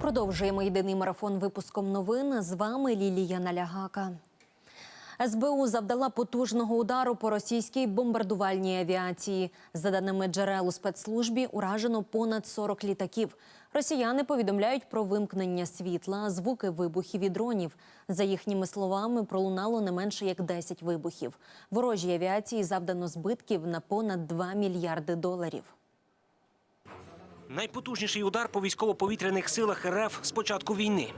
Продовжуємо єдиний марафон випуском новин. З вами Лілія Налягака. СБУ завдала потужного удару по російській бомбардувальній авіації. За даними джерел у спецслужбі, уражено понад 40 літаків. Росіяни повідомляють про вимкнення світла, звуки вибухів і дронів. За їхніми словами, пролунало не менше як 10 вибухів. Ворожій авіації завдано збитків на понад 2 мільярди доларів. Найпотужніший удар по військово-повітряних силах РФ з початку війни.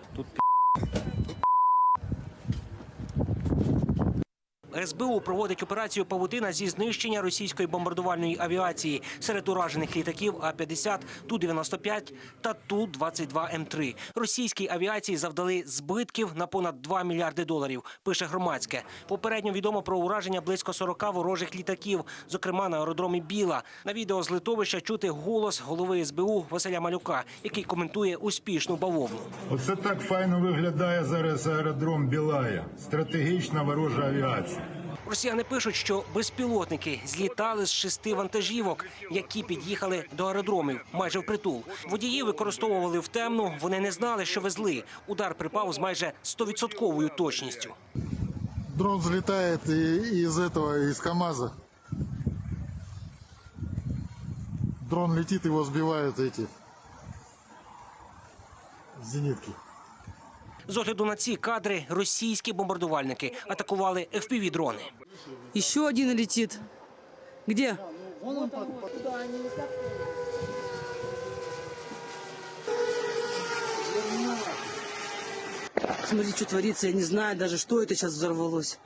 СБУ проводить операцію Павутина зі знищення російської бомбардувальної авіації серед уражених літаків А-50, Ту-95 та Ту-22М3. Російській авіації завдали збитків на понад 2 мільярди доларів, пише громадське. Попередньо відомо про ураження близько 40 ворожих літаків, зокрема на аеродромі Біла. На відео з литовища чути голос голови СБУ Василя Малюка, який коментує успішну бавовну. Оце так файно виглядає зараз аеродром Білая. Стратегічна ворожа авіація. Росіяни пишуть, що безпілотники злітали з шести вантажівок, які під'їхали до аеродромів майже впритул. Водії використовували в темну. Вони не знали, що везли. Удар припав з майже 100% точністю. Дрон взлетает и- из этого, из КАМАЗа. Дрон летит, его сбивают эти зенитки. З огляду на ці кадри російські бомбардувальники атакували fpv дрони. Еще один летит. Де? Смотри, что творится, я не знаю даже, что это сейчас взорвалось.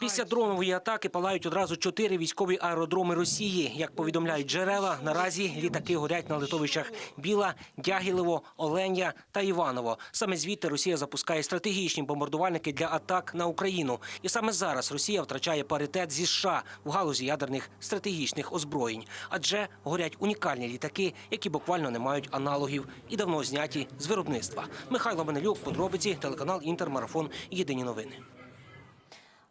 Після дронової атаки палають одразу чотири військові аеродроми Росії. Як повідомляють джерела, наразі літаки горять на литовищах Біла, Дягілево, Оленя та Іваново. Саме звідти Росія запускає стратегічні бомбардувальники для атак на Україну. І саме зараз Росія втрачає паритет зі США в галузі ядерних стратегічних озброєнь, адже горять унікальні літаки, які буквально не мають аналогів і давно зняті з виробництва. Михайло Менелюк, подробиці, телеканал Інтермарафон. Єдині новини.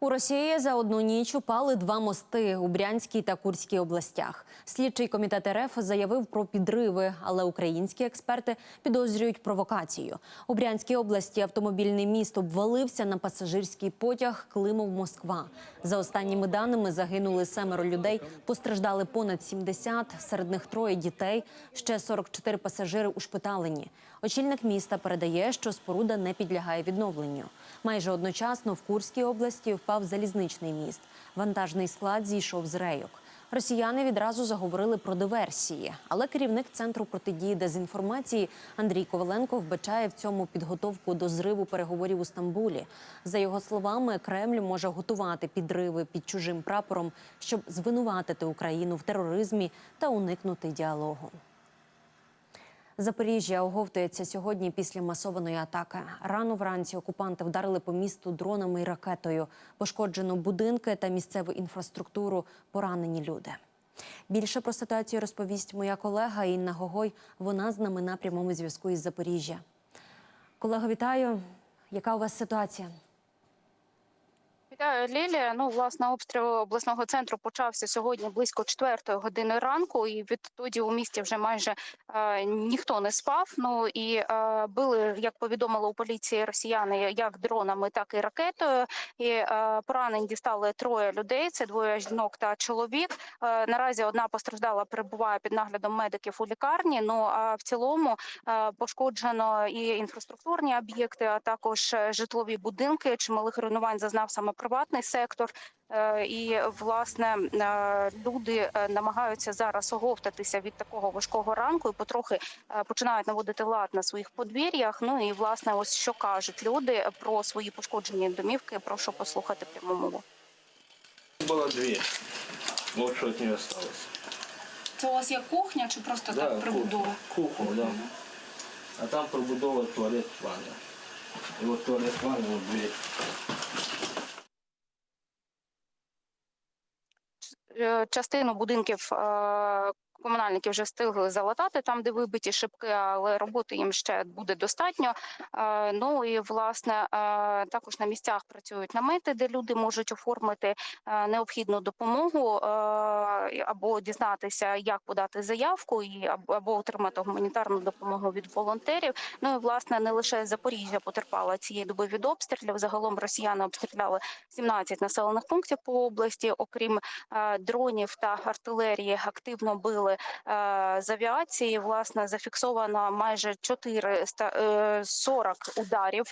У Росії за одну ніч упали два мости у Брянській та Курській областях. Слідчий комітет РФ заявив про підриви, але українські експерти підозрюють провокацію. У Брянській області автомобільний міст обвалився на пасажирський потяг Климов-Москва. За останніми даними загинули семеро людей, постраждали понад 70, серед них троє дітей. Ще 44 пасажири ушпиталені. Очільник міста передає, що споруда не підлягає відновленню. Майже одночасно в Курській області впав залізничний міст. Вантажний склад зійшов з рейок. Росіяни відразу заговорили про диверсії, але керівник центру протидії дезінформації Андрій Коваленко вбачає в цьому підготовку до зриву переговорів у Стамбулі. За його словами, Кремль може готувати підриви під чужим прапором, щоб звинуватити Україну в тероризмі та уникнути діалогу. Запоріжжя оговтується сьогодні після масованої атаки. Рано вранці окупанти вдарили по місту дронами і ракетою. Пошкоджено будинки та місцеву інфраструктуру. Поранені люди. Більше про ситуацію розповість моя колега Інна Гогой. Вона з нами на прямому зв'язку із Запоріжжя. Колего, вітаю. Яка у вас ситуація? Вітаю, Лілія. Ну, власне, обстріл обласного центру почався сьогодні близько четвертої години ранку, і відтоді у місті вже майже е, ніхто не спав. Ну і е, били, як повідомили у поліції росіяни, як дронами, так і ракетою. І е, поранень дістали троє людей. Це двоє жінок та чоловік. Е, наразі одна постраждала, перебуває під наглядом медиків у лікарні. Ну а в цілому е, пошкоджено і інфраструктурні об'єкти, а також е, житлові будинки. Чималих руйнувань зазнав саме приватний сектор. Е, І власне е, люди е, намагаються зараз оговтатися від такого важкого ранку і потрохи починають наводити лад на своїх подвір'ях. Ну і власне, ось що кажуть люди про свої пошкоджені домівки. Прошу послухати пряму мову. Было две. Вот что от нее осталось. Це у вас є кухня чи просто Да, кухня, кухня, да. А там пробудова туалет, ванна. И вот туалет, ванна, вот дверь. Частину будинків е, комунальники вже встигли залатати там, де вибиті шибки, але роботи їм ще буде достатньо. Е, Ну і власне е, також на місцях працюють намети, де люди можуть оформити е, необхідну допомогу або дізнатися, як подати заявку, і або- отримати гуманітарну допомогу від волонтерів. Ну і власне не лише Запоріжжя потерпала цієї доби від обстрілів. Загалом росіяни обстріляли 17 населених пунктів по області. Окрім дронів та артилерії, активно били е, з авіації. Власне зафіксовано майже 440 ударів.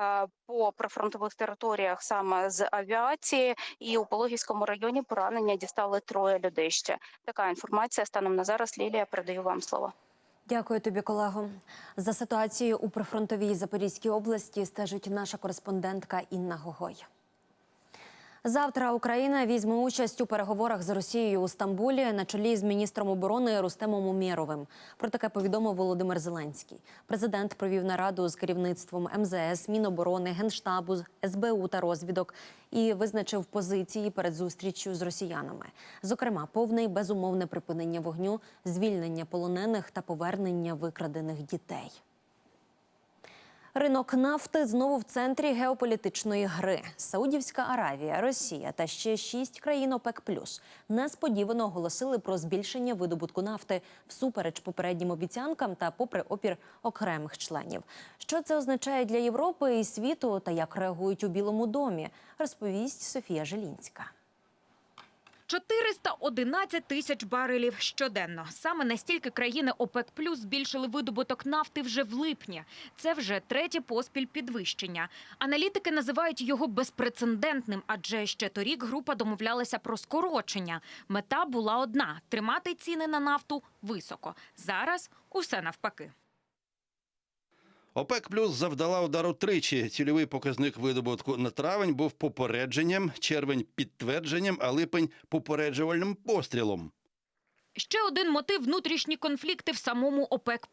е, По прифронтових територіях саме з авіації, і у Пологівському районі поранення дістали троє людей. Ще така інформація станом на зараз. Лілія передаю вам слово. Дякую тобі, колего. За ситуацією у прифронтовій Запорізькій області стежить наша кореспондентка Інна Гогой. Завтра Україна візьме участь у переговорах з Росією у Стамбулі на чолі з міністром оборони Рустемом Умєровим. Про таке повідомив Володимир Зеленський. Президент провів нараду з керівництвом МЗС, Міноборони, Генштабу, СБУ та розвідок і визначив позиції перед зустріччю з росіянами. Зокрема, повне і безумовне припинення вогню, звільнення полонених та повернення викрадених дітей. Ринок нафти знову в центрі геополітичної гри. Саудівська Аравія, Росія та ще шість країн ОПЕК Плюс несподівано оголосили про збільшення видобутку нафти всупереч попереднім обіцянкам та попри опір окремих членів. Що це означає для Європи і світу та як реагують у Білому домі, розповість Софія Желінська. 411 тисяч барелів щоденно. Саме настільки країни ОПЕК Плюс збільшили видобуток нафти вже в липні. Це вже третє поспіль підвищення. Аналітики називають його безпрецедентним, адже ще торік група домовлялася про скорочення. Мета була одна тримати ціни на нафту високо. Зараз усе навпаки. ОПЕК плюс завдала удару тричі. Цільовий показник видобутку на травень був попередженням, червень підтвердженням, а липень попереджувальним пострілом. Ще один мотив внутрішні конфлікти в самому ОПЕК+.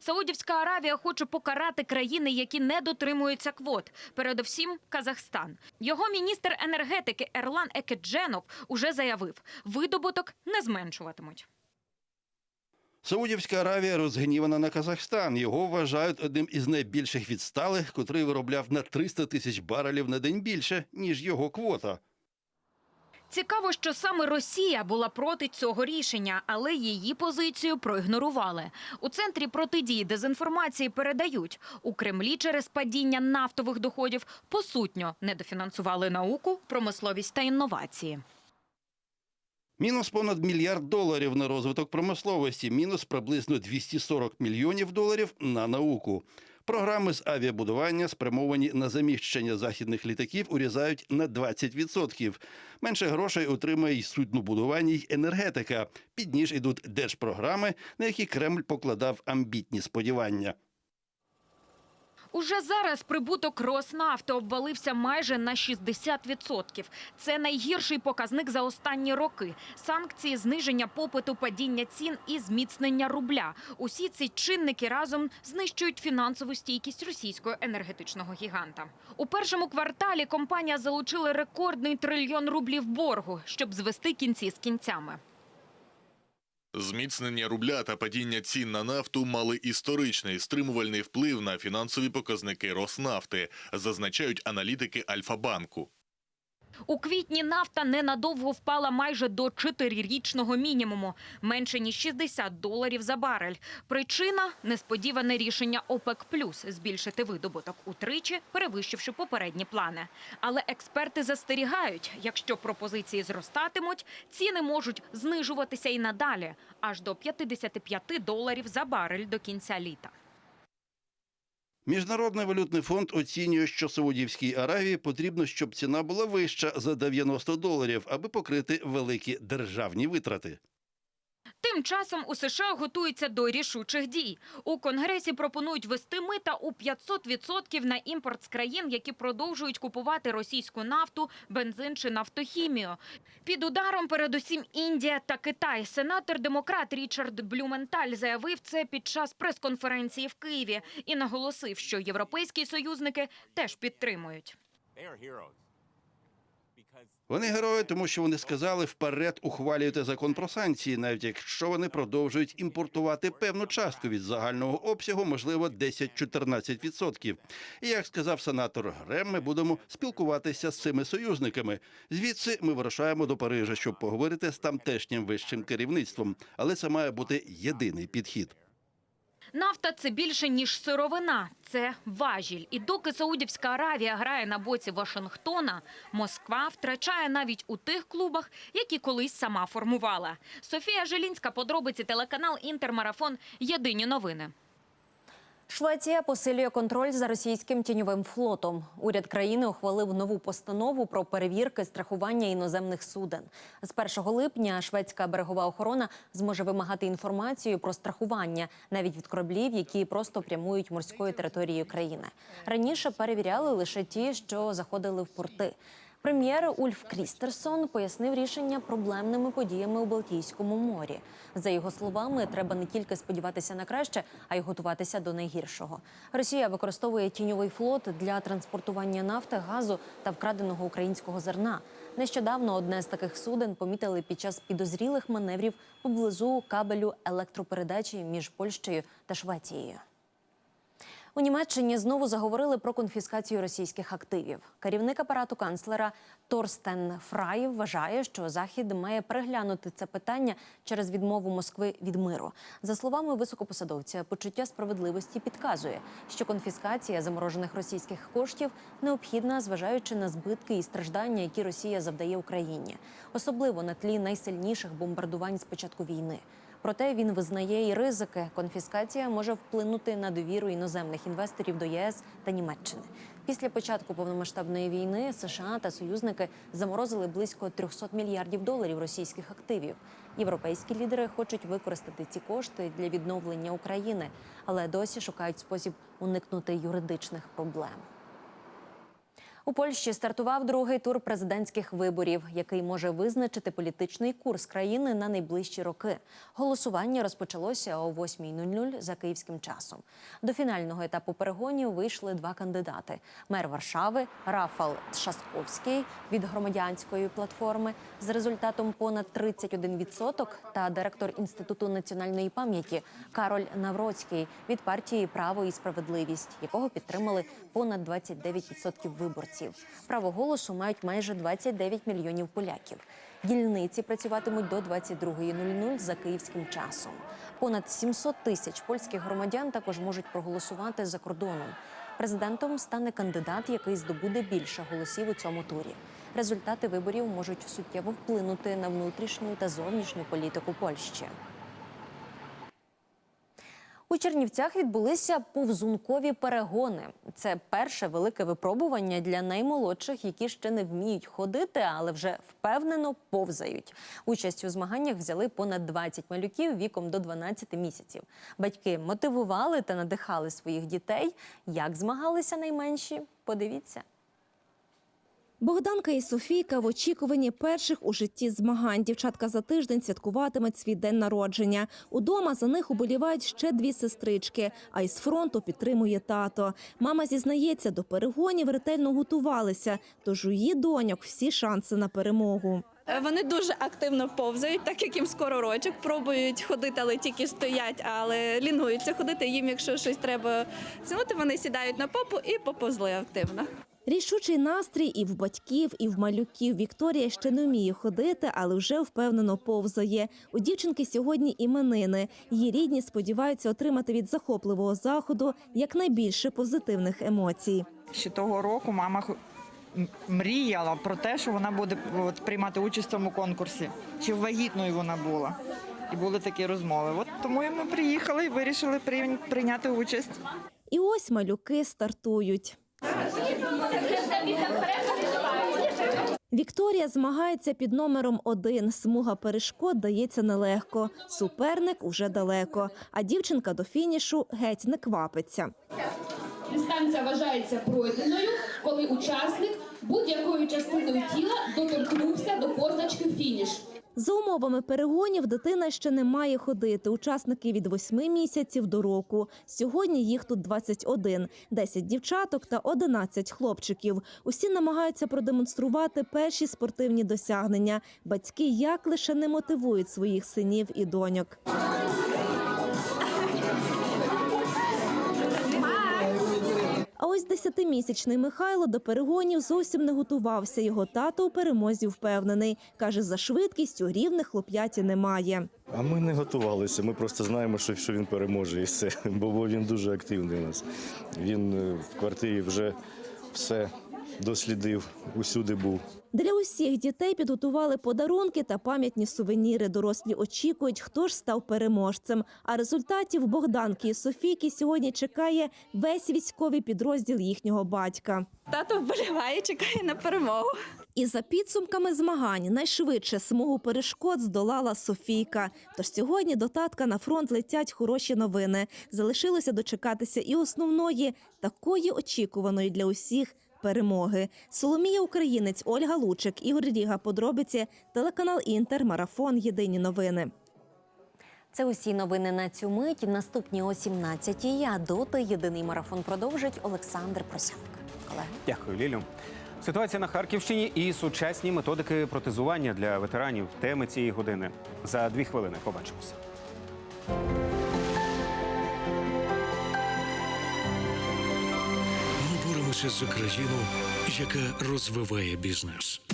Саудівська Аравія хоче покарати країни, які не дотримуються квот. Передовсім Казахстан. Його міністр енергетики Ерлан Екедженов уже заявив, видобуток не зменшуватимуть. Саудівська Аравія розгнівана на Казахстан. Його вважають одним із найбільших відсталих, котрий виробляв на 300 тисяч барелів на день більше, ніж його квота. Цікаво, що саме Росія була проти цього рішення, але її позицію проігнорували. У центрі протидії дезінформації передають у Кремлі через падіння нафтових доходів посутньо недофінансували науку, промисловість та інновації. Мінус понад мільярд доларів на розвиток промисловості, мінус приблизно 240 мільйонів доларів на науку. Програми з авіабудування, спрямовані на заміщення західних літаків, урізають на 20%. Менше грошей отримає й суднобудування й енергетика. Під ніж ідуть держпрограми, на які Кремль покладав амбітні сподівання. Уже зараз прибуток Роснафти обвалився майже на 60%. Це найгірший показник за останні роки. Санкції, зниження попиту, падіння цін і зміцнення рубля. Усі ці чинники разом знищують фінансову стійкість російського енергетичного гіганта. У першому кварталі компанія залучила рекордний трильйон рублів боргу, щоб звести кінці з кінцями. Зміцнення рубля та падіння цін на нафту мали історичний стримувальний вплив на фінансові показники Роснафти, зазначають аналітики Альфа-банку. У квітні нафта ненадовго впала майже до чотирирічного мінімуму – менше ніж 60 доларів за барель. Причина – несподіване рішення ОПЕК+, збільшити видобуток утричі, перевищивши попередні плани. Але експерти застерігають, якщо пропозиції зростатимуть, ціни можуть знижуватися і надалі – аж до 55 доларів за барель до кінця літа. Міжнародний валютний фонд оцінює, що Саудівській Аравії потрібно, щоб ціна була вища за 90 доларів, аби покрити великі державні витрати. Тим часом у США готуються до рішучих дій. У Конгресі пропонують вести мита у 500% на імпорт з країн, які продовжують купувати російську нафту, бензин чи нафтохімію. Під ударом передусім Індія та Китай. Сенатор-демократ Річард Блюменталь заявив це під час прес-конференції в Києві і наголосив, що європейські союзники теж підтримують. Вони герої, тому що вони сказали вперед ухвалюйте закон про санкції, навіть якщо вони продовжують імпортувати певну частку від загального обсягу, можливо, 10-14%. І як сказав сенатор Грем, ми будемо спілкуватися з цими союзниками. Звідси ми вирушаємо до Парижа, щоб поговорити з тамтешнім вищим керівництвом. Але це має бути єдиний підхід. Нафта – це більше, ніж сировина. Це важіль. І доки Саудівська Аравія грає на боці Вашингтона, Москва втрачає навіть у тих клубах, які колись сама формувала. Софія Желінська, подробиці телеканал «Інтермарафон». Єдині новини. Швеція посилює контроль за російським тіньовим флотом. Уряд країни ухвалив нову постанову про перевірки страхування іноземних суден. З 1 липня шведська берегова охорона зможе вимагати інформацію про страхування навіть від кораблів, які просто прямують морською територією країни. Раніше перевіряли лише ті, що заходили в порти. Прем'єр Ульф Крістерсон пояснив рішення проблемними подіями у Балтійському морі. За його словами, треба не тільки сподіватися на краще, а й готуватися до найгіршого. Росія використовує тіньовий флот для транспортування нафти, газу та вкраденого українського зерна. Нещодавно одне з таких суден помітили під час підозрілих маневрів поблизу кабелю електропередачі між Польщею та Швецією. У Німеччині знову заговорили про конфіскацію російських активів. Керівник апарату канцлера Торстен Фрай вважає, що Захід має переглянути це питання через відмову Москви від миру. За словами високопосадовця, почуття справедливості підказує, що конфіскація заморожених російських коштів необхідна, зважаючи на збитки і страждання, які Росія завдає Україні, особливо на тлі найсильніших бомбардувань з початку війни. Проте він визнає і ризики. Конфіскація може вплинути на довіру іноземних інвесторів до ЄС та Німеччини. Після початку повномасштабної війни США та союзники заморозили близько 300 мільярдів доларів російських активів. Європейські лідери хочуть використати ці кошти для відновлення України, але досі шукають спосіб уникнути юридичних проблем. У Польщі стартував другий тур президентських виборів, який може визначити політичний курс країни на найближчі роки. Голосування розпочалося о 8.00 за київським часом. До фінального етапу перегонів вийшли два кандидати: мер Варшави Рафал Тшасковський від громадянської платформи з результатом понад 31% та директор інституту національної пам'яті Кароль Навроцький від партії Право і справедливість, якого підтримали понад 29% виборців. Право голосу мають майже 29 мільйонів поляків. Дільниці працюватимуть до 22.00 за київським часом. Понад 700 тисяч польських громадян також можуть проголосувати за кордоном. Президентом стане кандидат, який здобуде більше голосів у цьому турі. Результати виборів можуть суттєво вплинути на внутрішню та зовнішню політику Польщі. У Чернівцях відбулися повзункові перегони. Це перше велике випробування для наймолодших, які ще не вміють ходити, але вже впевнено повзають. Участь у змаганнях взяли понад 20 малюків віком до 12 місяців. Батьки мотивували та надихали своїх дітей. Як змагалися найменші? Подивіться. Богданка і Софійка в очікуванні перших у житті змагань. Дівчатка за тиждень святкуватимуть свій день народження. Удома за них уболівають ще дві сестрички, а із фронту підтримує тато. Мама зізнається, до перегонів ретельно готувалися, тож у її доньок всі шанси на перемогу. Е, Вони дуже активно повзають, так як їм скоро рочок. Пробують ходити, але тільки стоять, але лінуються ходити. Їм, якщо щось треба зігнути, вони сідають на попу і поповзли активно. Рішучий настрій і в батьків, і в малюків. Вікторія ще не вміє ходити, але вже впевнено повзає. У дівчинки сьогодні іменини. Її рідні сподіваються отримати від захопливого заходу якнайбільше позитивних емоцій. Ще того року мама мріяла про те, що вона буде от, приймати участь в цьому конкурсі. Чи вагітною вона була. І були такі розмови. От тому ми приїхали і вирішили прийняти участь. І ось малюки стартують. Вікторія змагається під номером один. Смуга перешкод дається нелегко. Суперник уже далеко, а дівчинка до фінішу геть не квапиться. Дистанція вважається пройденою, коли учасник будь-якою частиною тіла доторкнувся до позначки фініш. За умовами перегонів дитина ще не має ходити. Учасники від 8 місяців до року. Сьогодні їх тут 21. 10 дівчаток та 11 хлопчиків. Усі намагаються продемонструвати перші спортивні досягнення. Батьки як лише не мотивують своїх синів і доньок. Ось десятимісячний Михайло до перегонів зовсім не готувався. Його тато у перемозі впевнений. Каже, за швидкістю рівних хлоп'яті немає. А ми не готувалися. Ми просто знаємо, що, що він переможе і все. Бо, він дуже активний у нас. Він е, в квартирі вже все дослідив, усюди був. Для усіх дітей підготували подарунки та пам'ятні сувеніри. Дорослі очікують, хто ж став переможцем. А результатів Богданки і Софійки сьогодні чекає весь військовий підрозділ їхнього батька. Тато вболіває, чекає на перемогу. І за підсумками змагань найшвидше смугу перешкод здолала Софійка. Тож сьогодні до татка на фронт летять хороші новини. Залишилося дочекатися і основної, такої очікуваної для усіх перемоги. Соломія Українець, Ольга Лучик, Ігор Ріга. Подробиці, телеканал Інтер, Марафон. Єдині новини. Це усі новини на цю мить. Наступні о 17-й. А доти єдиний марафон продовжить Олександр Просянко. Колеги. Дякую, Лілю. Ситуація на Харківщині і сучасні методики протезування для ветеранів. Теми цієї години. За дві хвилини побачимося. Ми з за яка розвиває бізнес.